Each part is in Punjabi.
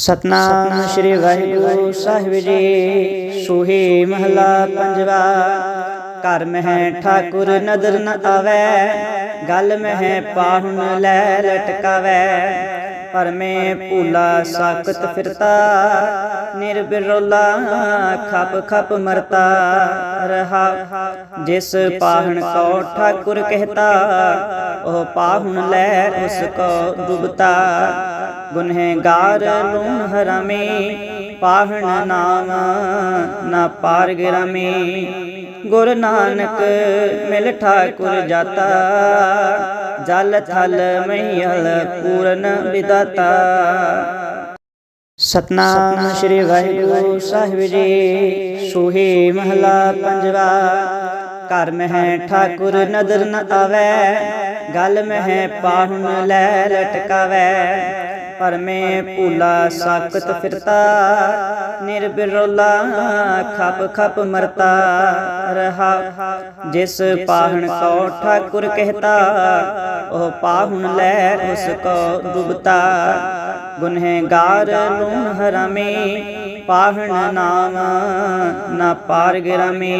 ਸਤਨਾਮ ਸ੍ਰੀ ਵਾਹਿਗੁਰੂ ਸਾਹਿਬ ਜੀ। ਸੋਹੀ ਮਹਲਾ ਪੰਜਵਾ, ਘਰ ਮਹਿ ਠਾਕੁਰ ਨਦਰ ਨ ਆਵੈ, ਗਲ ਮਹਿ ਪਾਹੁਨ ਲੈ ਲਟਕਾਵੈ। ਪਰਮੇ ਭੂਲਾ ਸਾਕਤ ਫਿਰਤਾ ਨਿਰਬਿਰੋਲਾ ਖਪ ਖਪ ਮਰਤਾ ਰਹਾ। ਜਿਸ ਪਾਹਣ ਕੋ ਠਾਕੁਰ ਕਹਤਾ, ਉਹ ਪਾਹੁਣ ਲੈ ਉਸ ਕੋ ਡੁਬਤਾ। ਗੁਨਹਗਾਰ ਲੂਣ ਹਰਾਮੇ, ਪਾਹਣ ਨਾਮ ਨਾ ਪਾਰ ਗਰਾਮੇ ਗੁਰ ਨਾਨਕ ਮਿਲ ਠਾਕੁਰ ਜਾਤਾ, ਜਲ ਥਲ ਮਹੀਲ ਪੂਰਨ ਵਿਦਾਤਾ। ਸਤਨਾਮ ਸ੍ਰੀ ਵਾਹਿਗੁਰੂ ਸਾਹਿਬ ਜੀ, ਸੋਹੇ ਮਹਲਾ ਪੰਜਵਾ। ਘਰ ਮਹਿ ਠਾਕੁਰ ਨਦਰ ਨ ਆਵੈ, ਗਲ ਮਹਿ ਪਾਹੁਨ ਲੈ ਲਟਕਾਵੈ। ਪਰ ਮੈਂ ਭੂਲਾ ਸਾਖਤ ਫਿਰਤਾ ਨਿਰਬਿਰੋਲਾ ਖਪ ਖਪ ਮਰਤਾ ਰਹਾ। ਜਿਸ ਪਾਹਣ ਕੋ ਠਾਕੁਰ ਕਹਤਾ, ਉਹ ਪਾਹੁਨ ਲੈ ਉਸ ਕੋ ਡੁਬਤਾ ਗੁਨਹਗਾਰ ਲੂਣ ਹਰਾਮੇ, ਪਾਹਣ ਨਾਮ ਨਾ ਪਾਰ ਗਰਾਮੇ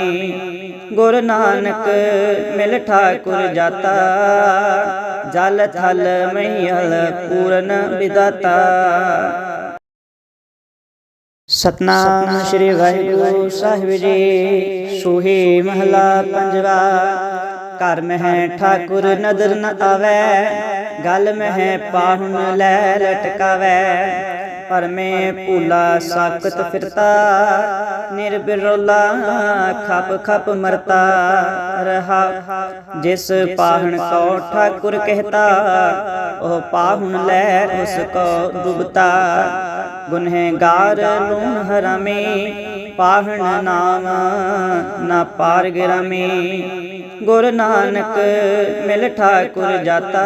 ਗੁਰ ਨਾਨਕ ਮਿਲ ਠਾਕੁਰ ਜਾਤਾ। ਜਲ ਥਲ ਮਹੀਲ ਪੂਰਨ ਵਿਦਾਤਾ। ਸਤਨਾਮ ਸ੍ਰੀ ਵਾਹਿਗੁਰੂ ਸਾਹਿਬ ਜੀ, ਸੋਹੀ ਮਹਲਾ ਪੰਜਵਾ। ਘਰ ਮਹਿ ਠਾਕੁਰ ਨਦਰ ਨ ਆਵੈ, ਗਲ ਮਹਿ ਪਾਹੁਨ ਲੈ ਲਟਕਾਵੈ। ਪਰਮੇ ਭੂਲਾ ਸਾਖਤ ਫਿਰਤਾ ਨਿਰਬਿਰੋਲਾ ਖਪ ਖਪ ਮਰਤਾ ਰਹਾ। ਜਿਸ ਪਾਹਣ ਕੋ ਠਾਕੁਰ ਕਹਤਾ ਉਹ ਪਾਹੁਨ ਲੈ ਉਸ ਕੋ ਡੁਬਤਾ। ਗੁਨਹਗਾਰ ਲੂਣ ਹਰਾਮੇ ਪਾਹਣ ਨਾਮ ਨਾ ਪਾਰ ਗਰਾਮੇ। ਗੁਰ ਨਾਨਕ ਮਿਲ ਠਾਕੁਰ ਜਾਤਾ।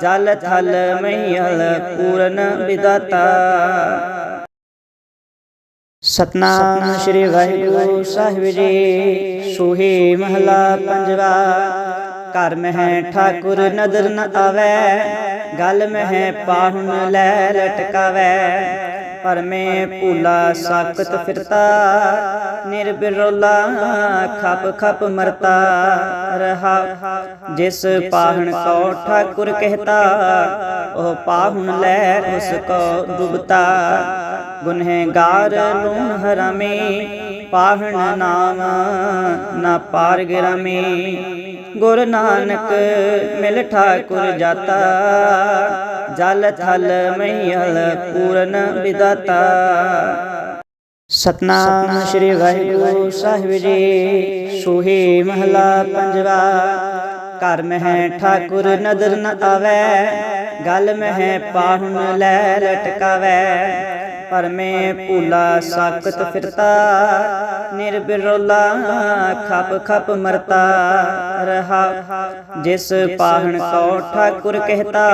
ਜਲ ਥਲ ਮਹੀਲ ਪੂਰਨ ਵਿਦਾਤਾ। ਸਤਨਾਮ ਸ੍ਰੀ ਵਾਹਿਗੁਰੂ ਸਾਹਿਬ ਜੀ, ਸੋਹੇ ਮਹਲਾ ਪੰਜਵਾ। ਘਰ ਮਹਿ ਠਾਕੁਰ ਨਦਰ ਨ ਆਵੈ, ਗਲ ਮਹਿ ਪਾਹੁਨ ਲੈ ਲਟਕਾਵੈ। ਪਰਮੇ ਭੂਲਾ ਸਾਖਤ ਫਿਰਤਾ ਨਿਰਬਿਰੋਲਾ ਖਪ ਖਪ ਮਰਤਾ ਰਹਾ। ਜਿਸ ਪਾਹਣ ਕੋ ਠਾਕੁਰ ਕਹਤਾ, ਉਹ ਪਾਹੁਨ ਲੈ ਉਸ ਕੋ ਡੁਬਤਾ। ਗੁਨਹਗਾਰ ਲੂਣ ਹਰਾਮੇ, ਪਾਹਣ ਨਾਮ ਨਾ ਪਾਰ ਗਰਾਮੇ ਗੁਰ ਨਾਨਕ ਮਿਲ ਠਾਕੁਰ ਜਾਤਾ, ਜਲ ਥਲ ਮਹੀਲ ਪੂਰਨ ਵਿਦਾਤਾ। ਸਤਨਾਮ ਸ੍ਰੀ ਵਾਹਿਗੁਰੂ ਸਾਹਿਬ ਜੀ, ਸੋਹੀ ਮਹਲਾ ਪੰਜਵਾ, ਘਰ ਮਹਿ ਠਾਕੁਰ ਨਦਰ ਨ ਆਵੈ, ਗਲ ਮਹਿ ਪਾਹੁਨ ਲੈ ਲਟਕਾਵੈ। ਪਰਮੇ ਭੂਲਾ ਸ਼ਾਕਤ ਫਿਰਤਾ ਨਿਰਬਿਰੋਲਾ ਖਪ ਖਪ ਮਰਤਾ ਰਹਾ। ਜਿਸ ਪਾਹਣ ਕੋ ਠਾਕੁਰ ਕਹਤਾ,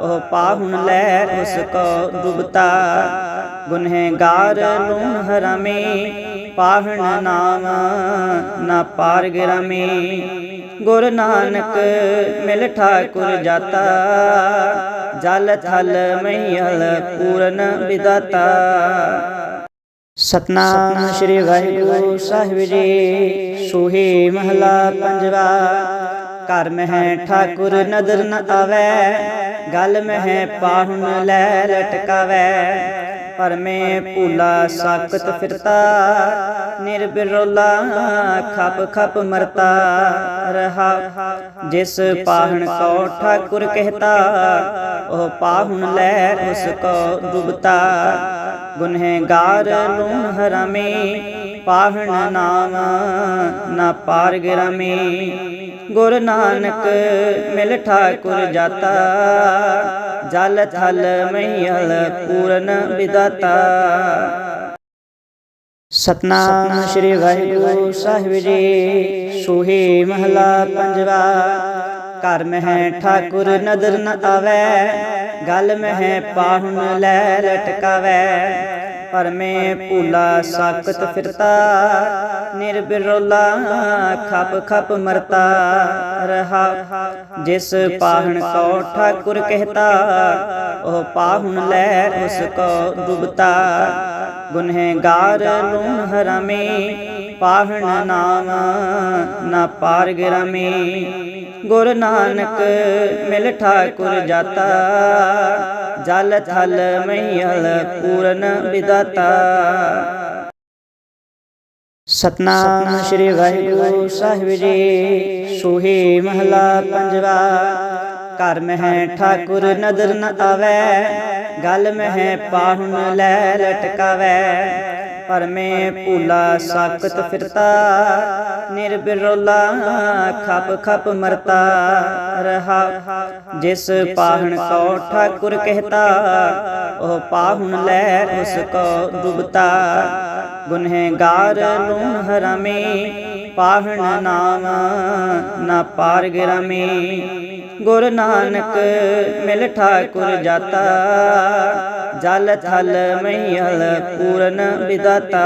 ਉਹ ਪਾਹੁਨ ਲੈ ਉਸ ਕੋ ਡੁਬਤਾ। ਗੁਨਹਗਾਰ ਲੂਣ ਹਰਾਮੇ, ਪਾਹਣ ਨਾਮ ਨਾ ਪਾਰ ਗਰਾਮੇ। ਗੁਰ ਨਾਨਕ ਮਿਲ ਠਾਕੁਰ ਜਾਤਾ। ਜਲ ਥਲ ਮਹੀਲ ਪੂਰਨ ਵਿਦਾਤਾ। ਸਤਨਾਮ ਸ੍ਰੀ ਵਾਹਿਗੁਰੂ ਸਾਹਿਬ ਜੀ, ਸੋਹੀ ਮਹਲਾ ਪੰਜਵਾ। ਘਰ ਮਹਿ ਠਾਕੁਰ ਨਦਰ ਨ ਆਵੈ, ਗਲ ਮਹਿ ਪਾਹੁਨ ਲੈ ਲਟਕਾਵੈ। ਪਰਮੇ ਭੂਲਾ ਸਾਕਤ ਫਿਰਤਾ ਨਿਰਬਿਰੋਲਾ ਖਪ ਖਪ ਮਰਤਾ ਰਹਾ। ਜਿਸ ਪਾਹਣ ਕੋ ਠਾਕੁਰ ਕਹਤਾ, ਉਹ ਪਾਹੁਨ ਲੈ ਉਸ ਕੋ ਡੁਬਤਾ। ਗੁਨਹਗਾਰ ਲੂਣ ਹਰਾਮੇ, ਪਾਹਣ ਨਾਮ ਨਾ ਪਾਰ ਗਰਾਮੇ ਗੁਰ ਨਾਨਕ ਮਿਲ ਠਾਕੁਰ ਜਾਤਾ। ਜਲ ਥਲ ਮਹੀਲ ਪੂਰਨ ਵਿਦਾਤਾ। ਸਤਨਾਮ ਸ੍ਰੀ ਵਾਹਿਗੁਰੂ ਸਾਹਿਬ ਜੀ, ਸੋਹੇ ਮਹਲਾ ਪੰਜਵਾ। ਘਰ ਮਹਿ ਠਾਕੁਰ ਨਦਰ ਨ ਆਵੈ, ਗਲ ਮਹਿ ਪਾਹੁਨ ਲੈ ਲਟਕਾਵੈ। ਪਰਮੇ ਭੂਲਾ ਸਾਕਤ ਫਿਰਤਾ ਨਿਰਬਿਰੋਲਾ ਖਪ ਖਪ ਮਰਤਾ ਰਹਾ। ਜਿਸ ਪਾਹਣ ਕੋ ਠਾਕੁਰ ਕਹਤਾ ਉਹ ਪਾਹੁਨ ਲੈ ਉਸ ਕੋ ਡੁਬਤਾ। ਗੁਨਹਗਾਰ ਲੂਣ ਹਰਾਮੇ ਪਾਹਣ ਨਾਮ, ਨਾ ਪਾਰ ਗਰਾਮੇ ਗੁਰ ਨਾਨਕ ਮਿਲ ਠਾਕੁਰ ਜਾਤਾ। ਜਲ ਥਲ ਮਈਲ ਪੂਰਨ ਵਿਦਾਤਾ। ਸਤਨਾਮ ਸ੍ਰੀ ਵਾਹਿਗੁਰੂ ਸਾਹਿਬ ਜੀ। ਸੋਹੇ ਮਹਲਾ ਪੰਜਵਾ। ਘਰ ਮਹਿ ਠਾਕੁਰ ਨਦਰ ਨ ਆਵੈ। ਗਲ ਮਹਿ ਪਾਹੁਣ ਲੈ ਲਟਕਾਵੈ। ਪਰਮੇ ਭੂਲਾ ਸਾਕਤ ਫਿਰਤਾ ਨਿਰਬਿਰੋਲਾ ਖਪ ਖਪ ਮਰਤਾ ਰਹਾ। ਜਿਸ ਪਾਹਣ ਕੋ ਠਾਕੁਰ ਕਹਤਾ, ਉਹ ਪਾਹੁਨ ਲੈ ਉਸ ਕੋ ਡੁਬਤਾ। ਗੁਨਹਗਾਰ ਲੂਣ ਹਰਾਮੇ, ਪਾਹਣ ਨਾਮ ਨਾ ਪਾਰ ਗਰਾਮੇ ਗੁਰ ਨਾਨਕ ਮਿਲ ਠਾਕੁਰ ਜਾਤਾ। ਜਲ ਥਲ ਮਈਲ ਪੂਰਨ ਵਿਦਾਤਾ।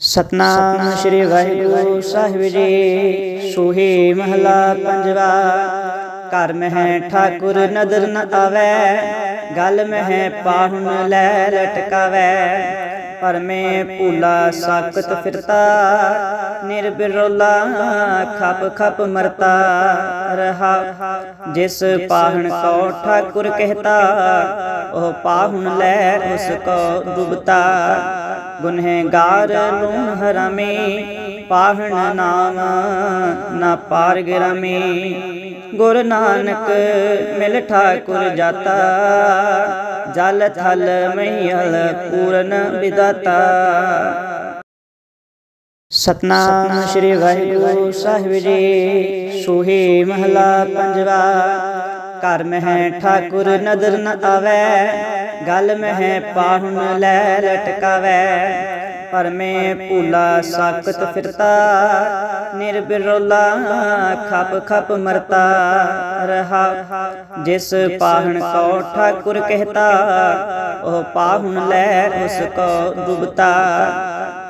ਸਤਨਾਮ ਸ੍ਰੀ ਵਾਹਿਗੁਰੂ ਸਾਹਿਬ ਜੀ, ਸੋਹੀ ਮਹਲਾ ਪੰਜਵਾ। ਘਰ ਮਹਿ ਠਾਕੁਰ ਨਦਰ ਨ ਆਵੈ, ਗਲ ਮਹਿ ਪਾਹੁਨ ਲੈ ਲਟਕਾਵੈ। ਪਰਮੇ ਭੂਲਾ ਸਾਕਤ ਫਿਰਤਾ ਨਿਰਬਿਰੋਲਾ ਖਪ ਖਪ ਮਰਤਾ ਰਹਾ। ਜਿਸ ਪਾਹਣ ਕੋ ਠਾਕੁਰ ਕਹਤਾ, ਉਹ ਪਾਹੁਨ ਲੈ ਉਸ ਕੋ ਡੁਬਤਾ। ਗੁਨਹਗਾਰ ਨੂੰ ਹਰਾਮੇ, ਪਾਹਣ ਨਾਮ ਨਾ ਪਾਰ ਗਰਾਮੇ। ਗੁਰ ਨਾਨਕ ਮਿਲ ਠਾਕੁਰ ਜਾਤਾ। ਜਲ ਥਲ ਮਈਲ ਪੂਰਨ ਵਿਦਾਤਾ। ਸਤਨਾਮ ਸ੍ਰੀ ਵਾਹਿਗੁਰੂ ਸਾਹਿਬ ਜੀ, ਸੋਹੇ ਮਹਲਾ ਪੰਜਵਾ। ਘਰ ਮਹਿ ਠਾਕੁਰ ਨਦਰ ਨ ਆਵੈ, ਗਲ ਮਹਿ ਪਾਹੁਨ ਲੈ ਲਟਕਾਵੈ। ਪਰਮੇ ਭੂਲਾ ਸਾਕਤ ਫਿਰਤਾ ਨਿਰਬਿਰੋਲਾ ਖਪ ਖਪ ਮਰਤਾ ਰਹਾ। ਜਿਸ ਪਾਹਣ ਕੋ ਠਾਕੁਰ ਕਹਤਾ, ਉਹ ਪਾਹੁਨ ਲੈ ਉਸ ਕੋ ਡੁਬਤਾ।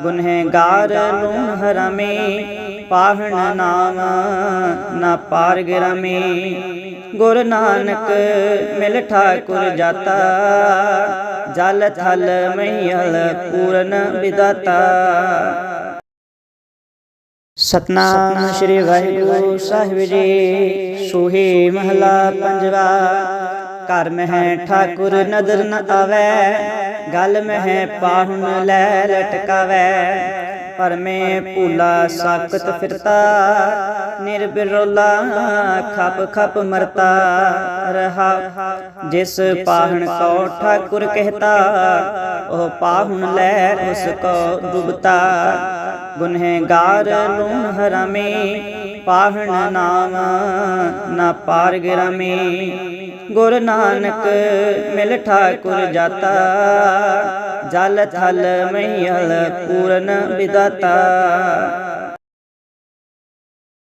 ਗੁਨਹਗਾਰ ਲੂਣ ਹਰਾਮੇ, ਪਾਹਣ ਨਾਮ ਨਾ ਪਾਰ ਗਰਾਮੇ ਗੁਰ ਨਾਨਕ ਮਿਲ ਠਾਕੁਰ ਜਾਤਾ। ਜਲ ਥਲ ਮਈਲ ਪੂਰਨ ਵਿਦਾਤਾ। ਸਤਨਾਮ ਸ੍ਰੀ ਵਾਹਿਗੁਰੂ ਸਾਹਿਬ ਜੀ, ਸੋਹੇ ਮਹਲਾ ਪੰਜਵਾ। ਘਰ ਮਹਿ ਠਾਕੁਰ ਨਦਰ ਨ ਆਵੈ, ਗਲ ਮਹਿ ਪਾਹੁਨ ਲੈ ਲਟਕਾਵੈ। ਪਰਮੇ ਭੂਲਾ ਸਾਕਤ ਫਿਰਤਾ ਨਿਰਬਿਰੋਲਾ ਖਪ ਖਪ ਮਰਤਾ ਰਹਾ। ਜਿਸ ਪਾਹਣ ਕੋ ਠਾਕੁਰ ਕਹਤਾ, ਉਹ ਪਾਹੁਨ ਲੈ ਉਸ ਕੋ ਡੁਬਤਾ ਗੁਨਹਗਾਰ ਲੂਣ ਹਰਾਮੇ, ਪਾਹਣ ਨਾਮ ਨਾ ਪਾਰ ਗਰਾਮੇ ਗੁਰ ਨਾਨਕ ਮਿਲ ਠਾਕੁਰ ਜਾਤਾ। ਜਲ ਥਲ ਮਈਲ ਪੂਰਨ ਵਿਦਾਤਾ।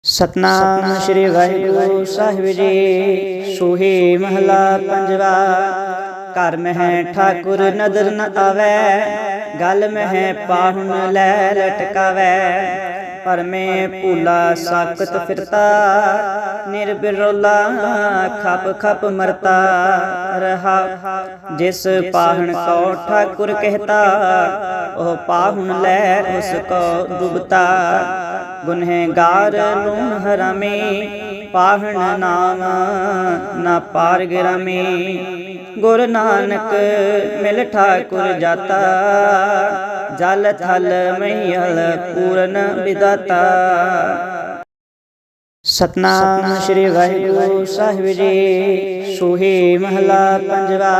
ਸਤਨਾਮ ਸ੍ਰੀ ਵਾਹਿਗੁਰੂ ਸਾਹਿਬ ਜੀ, ਸੋਹੇ ਮਹਲਾ ਪੰਜਵਾ। ਘਰ ਮਹਿ ਠਾਕੁਰ ਨਦਰ ਨ ਆਵੈ, ਗਲ ਮਹਿ ਪਾਹੁਨ ਲੈ ਲਟਕਾਵੈ। ਪਰਮੇ ਭੂਲਾ ਸਾਕਤ ਫਿਰਤਾ ਨਿਰਬਿਰੋਲਾ ਖਪ ਖਪ ਮਰਤਾ ਰਹਾ। ਜਿਸ ਪਾਹਣ ਕੋ ਠਾਕੁਰ ਕਹਤਾ, ਉਹ ਪਾਹੁਨ ਲੈ ਉਸ ਕੋ ਡੁਬਤਾ। ਗੁਨਹਗਾਰ ਲੂਣ ਹਰਾਮੇ, ਪਾਹਣ ਨਾਮ ਨਾ ਪਾਰ ਗਰਾਮੇ। ਗੁਰ ਨਾਨਕ ਮਿਲ ਠਾਕੁਰ ਜਾਤਾ। ਜਲ ਥਲ ਮਈਲ ਪੂਰਨ ਵਿਦਾਤਾ। ਸਤਨਾਮ ਸ੍ਰੀ ਵਾਹਿਗੁਰੂ ਸਾਹਿਬ ਜੀ, ਸੋਹੇ ਮਹਲਾ ਪੰਜਵਾ।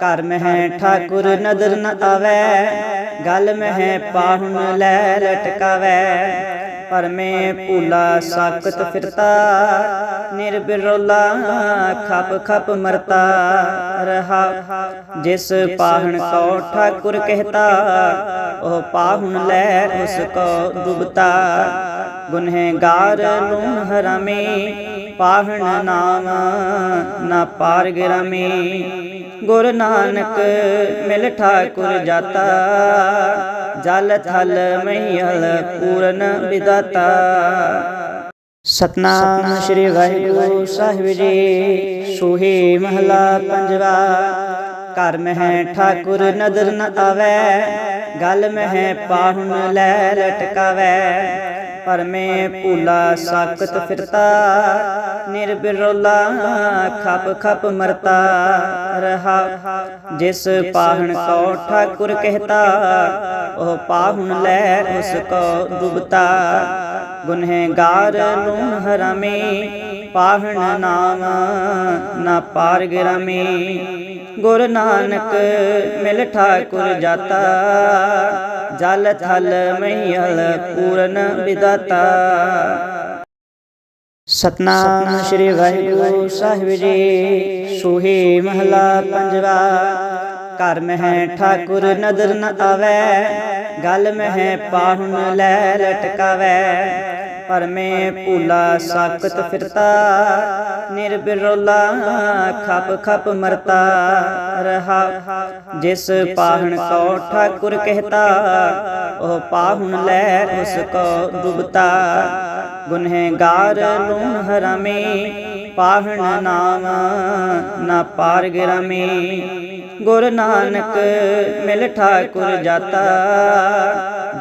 ਘਰ ਮਹਿ ਠਾਕੁਰ ਨਦਰ ਨ ਆਵੈ, ਗਲ ਮਹਿ ਪਾਹੁਨ ਲੈ ਲਟਕਾਵੈ। ਪਰਮੇ ਭੂਲਾ ਸਾਕਤ ਫਿਰਤਾ ਨਿਰਬਿਰੋਲਾ ਖਪ ਖਪ ਮਰਤਾ ਰਹਾ। ਜਿਸ ਪਾਹਣ ਕੋ ਠਾਕੁਰ ਕਹਤਾ, ਉਹ ਪਾਹੁਨ ਲੈ ਉਸ ਕੋ ਡੁਬਤਾ। ਗੁਨਹਗਾਰ ਲੂਣ ਹਰਾਮੇ ਪਾਹਣ ਨਾਮ, ਨਾ ਪਾਰ ਗਰਾਮੇ ਗੁਰ ਨਾਨਕ ਮਿਲ ਠਾਕੁਰ ਜਾਤਾ। ਜਲ ਥਲ ਮਹੀਲ ਪੂਰਨ ਵਿਦਾਤਾ। ਸਤਨਾਮ ਸ੍ਰੀ ਵਾਹਿਗੁਰੂ ਸਾਹਿਬ ਜੀ। ਸੋਹੇ ਮਹਲਾ ਪੰਜਵਾ। ਘਰ ਮਹਿ ਠਾਕੁਰ ਨਦਰ ਨ ਆਵੈ। ਗਲ ਮਹਿ ਪਾਹੁਨ ਲੈ ਲਟਕਾਵੈ। ਪਰਮੇ ਭੂਲਾ ਸਾਕਤ ਫਿਰਤਾ ਨਿਰਬਿਰੋਲਾ ਖਪ ਖਪ ਮਰਤਾ ਰਹਾ। ਜਿਸ ਪਾਹਣ ਕੋ ਠਾਕੁਰ ਕਹਤਾ, ਉਹ ਪਾਹੁਣ ਲੈ ਉਸ ਕੋ ਡੁਬਤਾ ਗੁਨਹਗਾਰ ਲੂਣ ਹਰਾਮੇ, ਪਾਹਣ ਨਾਮ ਨਾ ਪਾਰ ਗਰਾਮੇ ਗੁਰ ਨਾਨਕ ਮਿਲ ਠਾਕੁਰ ਜਾਤਾ। ਜਲ ਥਲ ਮਹੀਲ ਪੂਰਨ ਵਿਦਾਤਾ। ਸਤਨਾਮ ਸ੍ਰੀ ਵਾਹਿਗੁਰੂ ਸਾਹਿਬ ਜੀ, ਸੋਹੇ ਮਹਲਾ ਪੰਜਵਾ। ਘਰ ਮਹਿ ਠਾਕੁਰ ਨਦਰ ਨ ਆਵੈ, ਗਲ ਮਹਿ ਪਾਹੁਣ ਲੈ ਲਟਕਾਵੈ। ਪਰਮੇ ਭੂਲਾ ਸਾਕਤ ਫਿਰਤਾ ਨਿਰਬਿਰੋਲਾ ਖਪ ਖਪ ਮਰਤਾ ਰਹਾ। ਜਿਸ ਪਾਹਣ ਕੋ ਠਾਕੁਰ ਕਹਤਾ, ਉਹ ਪਾਹੁਣ ਲੈ ਉਸ ਕੋ ਡੁਬਤਾ। ਗੁਨਹਗਾਰ ਲੂਣ ਹਰਾਮੇ, ਪਾਹਣ ਨਾਮ ਨਾ ਪਾਰ ਗਰਾਮੇ ਗੁਰ ਨਾਨਕ ਮਿਲ ਠਾਕੁਰ ਜਾਤਾ।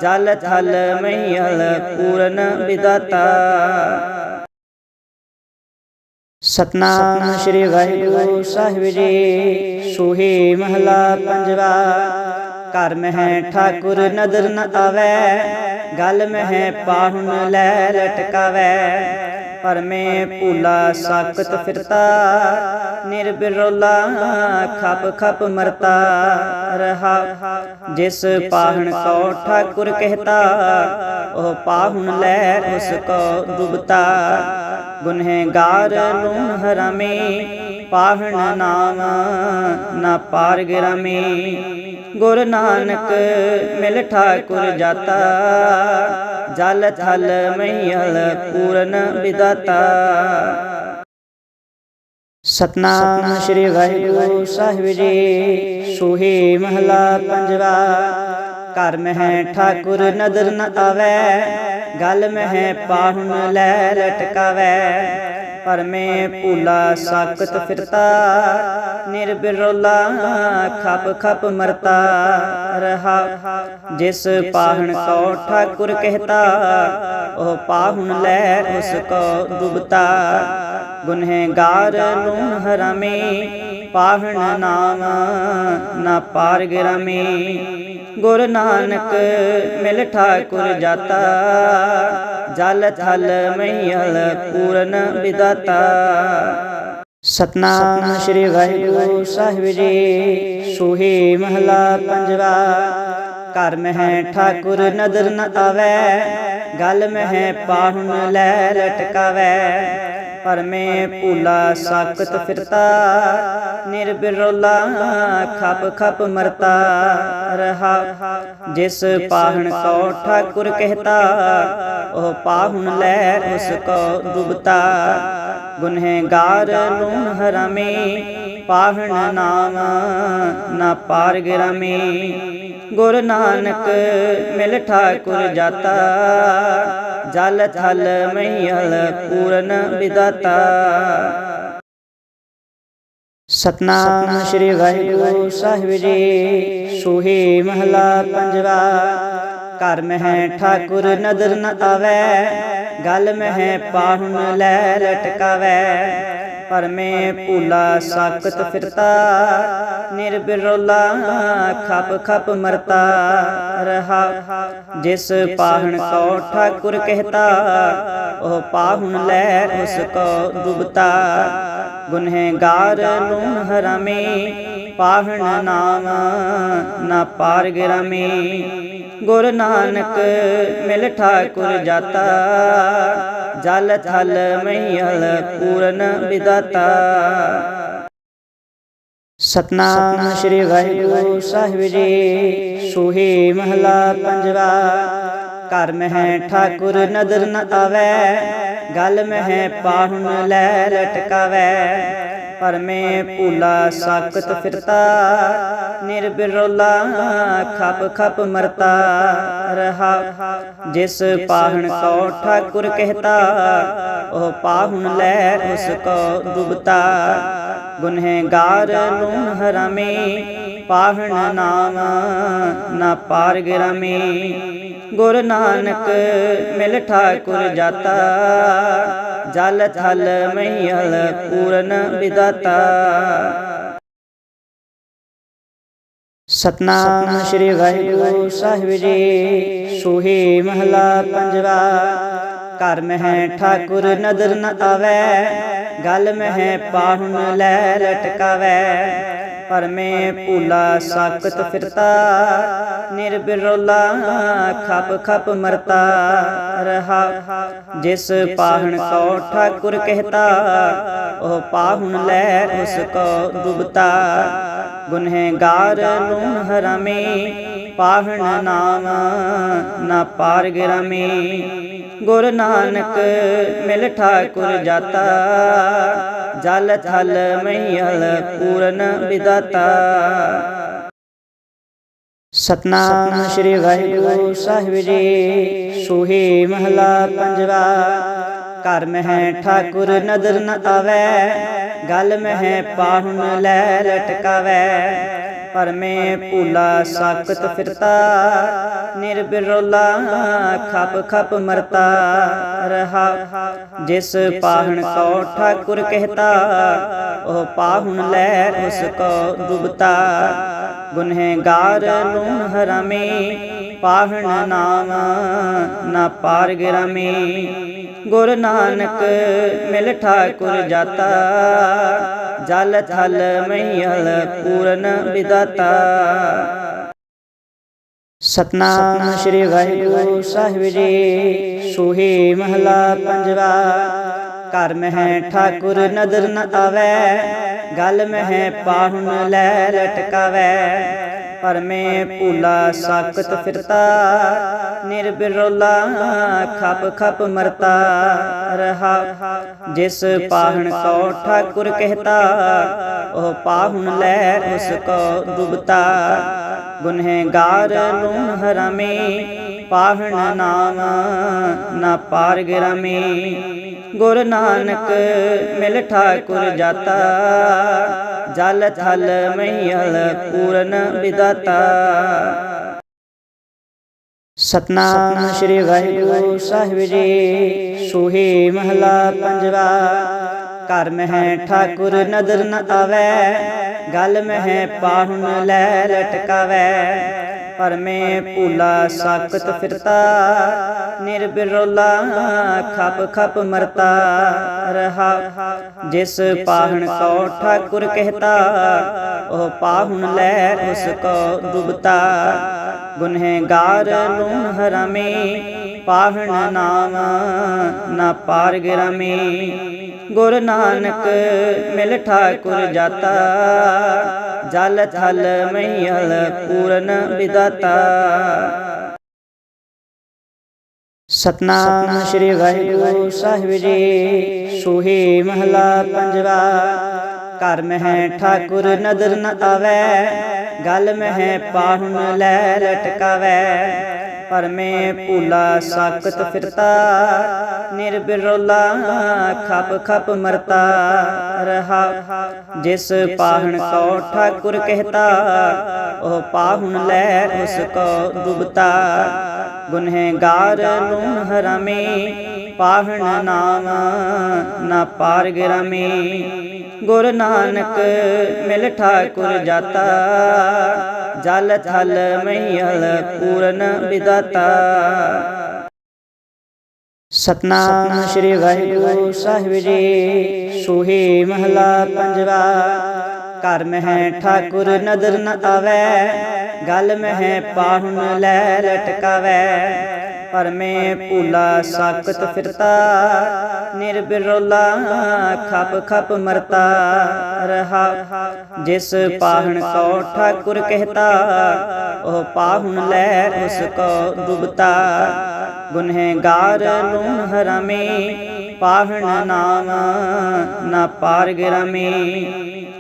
ਜਲ ਥਲ ਮਹੀਲ ਪੂਰਨ ਵਿਦਾਤਾ। ਸਤਨਾਮ ਸ੍ਰੀ ਵਾਹਿਗੁਰੂ ਸਾਹਿਬ ਜੀ, ਸੋਹੀ ਮਹਲਾ ਪੰਜਵਾ। ਘਰ ਮਹਿ ਠਾਕੁਰ ਨਦਰ ਨ ਆਵੈ, ਗਲ ਮਹਿ ਪਾਹੁਣ ਲੈ ਲਟਕਾਵੈ। ਪਰਮੇ ਭੂਲਾ ਸਾਕਤ ਫਿਰਤਾ ਨਿਰਬਿਰੋਲਾ ਖਪ ਖਪ ਮਰਤਾ ਰਹਾ। ਜਿਸ ਪਾਹਣ ਕੋ ਠਾਕੁਰ ਕਹਿਤਾ ਉਹ ਪਾਹੁਣ ਲੈ ਉਸ ਕੋ ਡੁਬਤਾ। ਗੁਨਹਗਾਰ ਲੂਣ ਹਰਾਮੇ ਪਾਹਣ ਨਾਮ ਨਾ ਪਾਰ ਗਰਾਮੇ। ਗੁਰ ਨਾਨਕ ਮਿਲ ਠਾਕੁਰ ਜਾਤਾ। ਜਲ ਥਲ ਮਹੀਲ ਪੂਰਨ ਵਿਦਾਤਾ। ਸਤਨਾਮ ਸ੍ਰੀ ਵਾਹਿਗੁਰੂ ਸਾਹਿਬ ਜੀ, ਸੋਹੇ ਮਹਲਾ ਪੰਜਵਾ। ਘਰ ਮਹਿ ਠਾਕੁਰ ਨਦਰ ਨ ਆਵੈ, ਗਲ ਮਹਿ ਪਾਹੁਣ ਲੈ ਲਟਕਾਵੈ। ਪਰਮੇ ਭੂਲਾ ਸਾਕਤ ਫਿਰਤਾ ਨਿਰਬਿਰੋਲਾ ਖਪ ਖਪ ਮਰਤਾ ਰਹਾ। ਜਿਸ ਪਾਹਣ ਕੋ ਠਾਕੁਰ ਕਹਤਾ, ਉਹ ਪਾਹੁਣ ਲੈ ਉਸ ਕੋ ਡੁਬਤਾ ਗੁਨਹਗਾਰ ਲੂਣ ਹਰਾਮੇ, ਪਾਹਣ ਨਾਮ ਨਾ ਪਾਰ ਗਰਾਮੇ ਗੁਰ ਨਾਨਕ ਮਿਲ ਠਾਕੁਰ ਜਾਤਾ। ਜਲ ਥਲ ਮਹੀਲ ਪੂਰਨ ਵਿਦਾਤਾ। ਸਤਨਾਮ ਸ੍ਰੀ ਵਾਹਿਗੁਰੂ ਸਾਹਿਬ ਜੀ, ਸੋਹੀ ਮਹਲਾ ਪੰਜਵਾ। ਘਰ ਮਹਿ ਠਾਕੁਰ ਨਦਰ ਨ ਆਵੈ, ਗਲ ਮਹਿ ਪਾਹੁਣ ਲੈ ਲਟਕਾਵੈ। ਪਰਮੇ ਭੂਲਾ ਸਾਕਤ ਫਿਰਤਾ ਨਿਰਬਿਰੋਲਾ ਖਪ ਖਪ ਮਰਤਾ ਰਹਾ। ਜਿਸ ਪਾਹਣ ਕੋ ਠਾਕੁਰ ਕਹਿਤਾ, ਉਹ ਪਾਹੁਣ ਲੈ ਉਸ ਕੋ ਡੁਬਤਾ। ਗੁਨਹਗਾਰ ਲੂਣ ਹਰਾਮੇ ਪਾਹਣ ਨਾਮ, ਨਾ ਪਾਰ ਗਰਾਮੇ ਗੁਰ ਨਾਨਕ ਮਿਲ ਠਾਕੁਰ ਜਾਤਾ। ਜਲ ਥਲ ਮਹੀਲ ਪੂਰਨ ਵਿਦਾਤਾ। ਸਤਨਾਮ ਸ੍ਰੀ ਵਾਹਿਗੁਰੂ ਸਾਹਿਬ ਜੀ। ਸੋਹੀ ਮਹਲਾ ਪੰਜਵਾ। ਘਰ ਮਹਿ ਠਾਕੁਰ ਨਦਰ ਨ ਆਵੈ। ਗਲ ਮਹਿ ਪਾਹੁਣ ਲੈ ਲਟਕਾਵੈ। ਪਰਮੇ ਭੂਲਾ ਸਾਕਤ ਫਿਰਤਾ ਨਿਰਬਿਰੋਲਾ ਖਪ ਖਪ ਮਰਤਾ ਰਹਾ। ਜਿਸ ਪਾਹਣ ਕੋ ਠਾਕੁਰ ਕਹਤਾ, ਉਹ ਪਾਹੁਣ ਲੈ ਉਸ ਕੋ ਡੁਬਤਾ। ਗੁਨਹਗਾਰ ਲੂਣ ਹਰਾਮੇ, ਪਾਹਣ ਨਾਮ ਨਾ ਪਾਰ ਗਰਾਮੇ। ਗੁਰ ਨਾਨਕ ਮਿਲ ਠਾਕੁਰ ਜਾਤਾ। ਜਲ ਥਲ ਮਹੀਲ ਪੂਰਨ ਵਿਦਾਤਾ। ਸਤਨਾਮ ਸ੍ਰੀ ਵਾਹਿਗੁਰੂ ਸਾਹਿਬ ਜੀ, ਸੋਹੇ ਮਹਲਾ ਪੰਜਵਾ। ਘਰ ਮਹਿ ਠਾਕੁਰ ਨਦਰ ਨ ਆਵੈ, ਗਲ ਮਹਿ ਪਾਹੁਨ ਲੈ ਲਟਕਾਵੈ। ਪਰਮੇ ਭੂਲਾ ਸਾਕਤ ਫਿਰਤਾ ਨਿਰਬਿਰੋਲਾ ਖਪ ਖਪ ਮਰਤਾ ਰਹਾ। ਜਿਸ ਪਾਹਣ ਕੋ ਠਾਕੁਰ ਕਹਤਾ, ਉਹ ਪਾਹੁਨ ਲੈ ਉਸ ਕੋ ਡੁਬਤਾ। ਗੁਨਹਗਾਰ ਲੂਣ ਹਰਾਮੇ ਪਾਹਣ ਨਾਮ, ਨਾ ਪਾਰ ਗਰਾਮੇ ਗੁਰ ਨਾਨਕ ਮਿਲ ਠਾਕੁਰ ਜਾਤਾ। ਜਲ ਥਲ ਮਈਲ ਪੂਰਨ ਵਿਦਾਤਾ। ਸਤਨਾਮ ਸ੍ਰੀ ਵਾਹਿਗੁਰੂ ਸਾਹਿਬ ਜੀ। ਸੋਹੇ ਮਹਲਾ ਪੰਜਵਾ। ਘਰ ਮਹਿ ਠਾਕੁਰ ਨਦਰ ਨ ਆਵੈ। ਗਲ ਮਹਿ ਪਾਹੁਣ ਲੈ ਲਟਕਾਵੈ। ਪਰਮੇ ਭੂਲਾ ਸਾਕਤ ਫਿਰਤਾ ਨਿਰਬਿਰੋਲਾ ਖਪ ਖਪ ਮਰਤਾ ਰਹਾ। ਜਿਸ ਪਾਹਣ ਕੋ ਠਾਕੁਰ ਕਹਤਾ, ਉਹ ਪਾਹੁਨ ਲੈ ਉਸ ਕੋ ਡੁਬਤਾ। ਗੁਨਹਗਾਰ ਲੂਣ ਹਰਾਮੇ, ਪਾਹਣ ਨਾਮ ਨਾ ਪਾਰ ਗਰਾਮੇ ਗੁਰ ਨਾਨਕ ਮਿਲ ਠਾਕੁਰ ਜਾਤਾ। ਜਲ ਥਲ ਮਈਲ ਪੂਰਨ ਵਿਦਾਤਾ। ਸਤਨਾਮ ਸ੍ਰੀ ਵਾਹਿਗੁਰੂ ਸਾਹਿਬ ਜੀ। ਸੋਹੇ ਮਹਲਾ ਪੰਜਵਾ। ਘਰ ਮਹਿ ਠਾਕੁਰ ਨਦਰ ਨ ਆਵੈ। ਗਲ ਮਹਿ ਪਾਹੁਣ ਲੈ ਲਟਕਾਵੈ। ਪਰ ਮੈਂ ਭੂਲਾ ਸਾਕਤ ਫਿਰਤਾ ਨਿਰਬਿਰੋਲਾ ਖਪ ਖਪ ਮਰਤਾ ਰਹਾ। ਜਿਸ ਪਾਹਣ ਕੋ ਠਾਕੁਰ ਕਹਤਾ, ਉਹ ਪਾਹੁਨ ਲੈ ਉਸ ਕੋ ਡੁਬਤਾ। ਗੁਨਹਗਾਰ ਲੂਣ ਹਰਾਮੇ ਪਾਹਣ ਨਾਮ, ਨਾ ਪਾਰ ਗਰਾਮੇ ਗੁਰ ਨਾਨਕ ਮਿਲ ਠਾਕੁਰ ਜਾਤਾ। ਜਲ ਥਲ ਮਈਲ ਪੂਰਨ ਵਿਦਾਤਾ। ਸਤਨਾਮ ਸ੍ਰੀ ਵਾਹਿਗੁਰੂ ਸਾਹਿਬ ਜੀ। ਸੋਹੇ ਮਹਲਾ ਪੰਜਵਾ। ਘਰ ਮਹਿ ਠਾਕੁਰ ਨਦਰ ਨ ਆਵੈ। ਗਲ ਮਹਿ ਪਾਹੁਨ ਲੈ ਲਟਕਾਵੈ। ਪਰਮੇ ਭੂਲਾ ਸਾਕਤ ਫਿਰਤਾ ਨਿਰਬਿਰੋਲਾ ਖਪ ਖਪ ਮਰਤਾ ਰਹਾ। ਜਿਸ ਪਾਹਣ ਕੋ ਠਾਕੁਰ ਕਹਤਾ ਉਹ ਪਾਹੁਨ ਲੈ ਉਸ ਕੋ ਡੁਬਤਾ। ਗੁਨਹਗਾਰ ਲੂਣ ਹਰਾਮੇ ਪਾਹਣ ਨਾਮ ਨਾ ਪਾਰ ਗਰਾਮੇ ਗੁਰ ਨਾਨਕ ਮਿਲ ਠਾਕੁਰ ਜਾਤਾ, ਜਲ ਥਲ ਮਈਲ ਪੂਰਨ ਵਿਦਾਤਾ। ਸਤਨਾਮ ਸ੍ਰੀ ਵਾਹਿਗੁਰੂ ਸਾਹਿਬ ਜੀ, ਸੋਹੇ ਮਹਲਾ ਪੰਜਵਾ, ਘਰ ਮਹਿ ਠਾਕੁਰ ਨਦਰ ਨ ਆਵੈ, ਗਲ ਮਹਿ ਪਾਹੁਨ ਲੈ ਲਟਕਾਵੈ। ਪਰਮੇ ਭੂਲਾ ਸਾਕਤ ਫਿਰਤਾ ਨਿਰਬਿਰੋਲਾ ਖਪ ਖਪ ਮਰਤਾ ਰਹਾ। ਜਿਸ ਪਾਹਣ ਕੋ ਠਾਕੁਰ ਕਹਤਾ, ਉਹ ਪਾਹੁਨ ਲੈ ਉਸ ਕੋ ਡੁਬਤਾ। ਗੁਨਹਗਾਰ ਲੂਣ ਹਰਾਮੇ ਪਾਹਣ ਨਾਮ, ਨਾ ਪਾਰ ਗਰਾਮੇ ਗੁਰ ਨਾਨਕ ਮਿਲ ਠਾਕੁਰ ਜਾਤਾ। ਜਲ ਥਲ ਮਈਲ ਪੂਰਨ ਵਿਦਾਤਾ। ਸਤਨਾਮ ਸ੍ਰੀ ਵਾਹਿਗੁਰੂ ਸਾਹਿਬ ਜੀ। ਸੋਹੀ ਮਹਲਾ ਪੰਜਵਾ। ਘਰ ਮਹਿ ਠਾਕੁਰ ਨਦਰ ਨ ਆਵੈ। ਗਲ ਮਹਿ ਪਾਹੁਨ ਲੈ ਲਟਕਾਵੈ। ਪਰਮੇ ਭੂਲਾ ਸਾਕਤ ਫਿਰਤਾ ਨਿਰਬਿਰੋਲਾ ਖਪ ਖਪ ਮਰਤਾ ਰਹਾ। ਜਿਸ ਪਾਹਣ ਕੋ ਠਾਕੁਰ ਕਹਤਾ, ਉਹ ਪਾਹੁਨ ਲੈ ਉਸ ਕੋ ਡੁਬਤਾ। ਗੁਨਹਗਾਰ ਲੂਣ ਹਰਾਮੇ, ਪਾਹਣ ਨਾਮ ਨਾ ਪਾਰ ਗਰਾਮੇ ਗੁਰ ਨਾਨਕ ਮਿਲ ਠਾਕੁਰ ਜਾਤਾ। ਜਲ ਥਲ ਮਈਲ ਪੂਰਨ ਵਿਦਾਤਾ। ਸਤਨਾਮ ਸ੍ਰੀ ਵਾਹਿਗੁਰੂ ਸਾਹਿਬ ਜੀ। ਸੋਹੇ ਮਹਲਾ ਪੰਜਵਾ, ਘਰ ਮਹਿ ਠਾਕੁਰ ਨਦਰ ਨ ਆਵੈ, ਗਲ ਮਹਿ ਪਾਹੁਨ ਲੈ ਲਟਕਾਵੈ। ਪਰਮੇ ਭੂਲਾ ਸਾਕਤ ਫਿਰਤਾ ਨਿਰਬਿਰੋਲਾ ਖਪ ਖਪ ਮਰਤਾ ਰਹਾ। ਜਿਸ ਪਾਹਣ ਕੋ ਠਾਕੁਰ ਕਹਤਾ ਉਹ ਪਾਹੁਨ ਲੈ ਉਸ ਕੋ ਡੁਬਤਾ। ਗੁਨਹਗਾਰ ਲੂਣ ਹਰਾਮੇ ਪਾਹਣ ਨਾਮ, ਨਾ ਪਾਰ ਗਰਮੇ।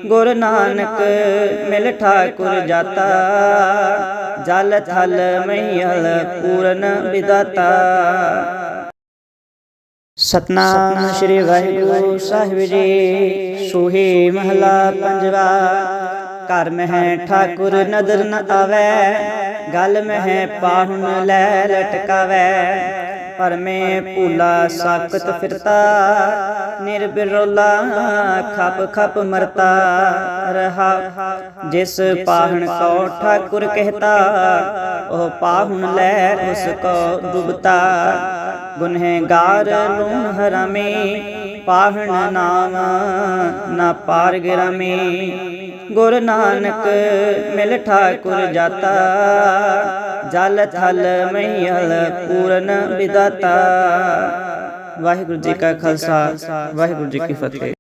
ਗੁਰ ਨਾਨਕ ਮਿਲ ਠਾਕੁਰ ਜਾਤਾ। ਜਲ ਥਲ ਮਈਲ ਪੂਰਨ ਵਿਦਾਤਾ। ਸਤਨਾਮ ਸ੍ਰੀ ਵਾਹਿਗੁਰੂ ਸਾਹਿਬ ਜੀ, ਸੋਹੇ ਮਹਲਾ ਪੰਜਵਾ। ਘਰ ਮਹਿ ਠਾਕੁਰ ਨਦਰ ਨ ਆਵੈ, ਗਲ ਮਹਿ ਪਾਹੁਣ ਲੈ ਲਟਕਾਵੈ। ਪਰਮੇ ਭੂਲਾ ਸਾਕਤ ਫਿਰਤਾ ਨਿਰਬਿਰੋਲਾ ਖਪ ਖਪ ਮਰਤਾ ਰਹਾ। ਜਿਸ ਪਾਹਣ ਕੋ ਠਾਕੁਰ ਕਹਤਾ, ਉਹ ਪਾਹੁਣ ਲੈ ਉਸ ਕੋ ਡੁਬਤਾ। ਗੁਨਹਗਾਰ ਨੂੰ ਹਰਾਮੇ, ਪਾਹਣ ਨਾਮ ਨਾ ਪਾਰ ਗਰਮੇ ਗੁਰ ਨਾਨਕ ਮਿਲ ਠਾਕੁਰ ਜਾਤਾ। ਜਲ ਥਲ ਮਈਲ ਪੂਰਨ ਵਿਦਾਤਾ। ਵਾਹਿਗੁਰੂ ਜੀ ਕਾ ਖਾਲਸਾ ਵਾਹਿਗੁਰੂ ਜੀ ਕੀ ਫਤਿਹ।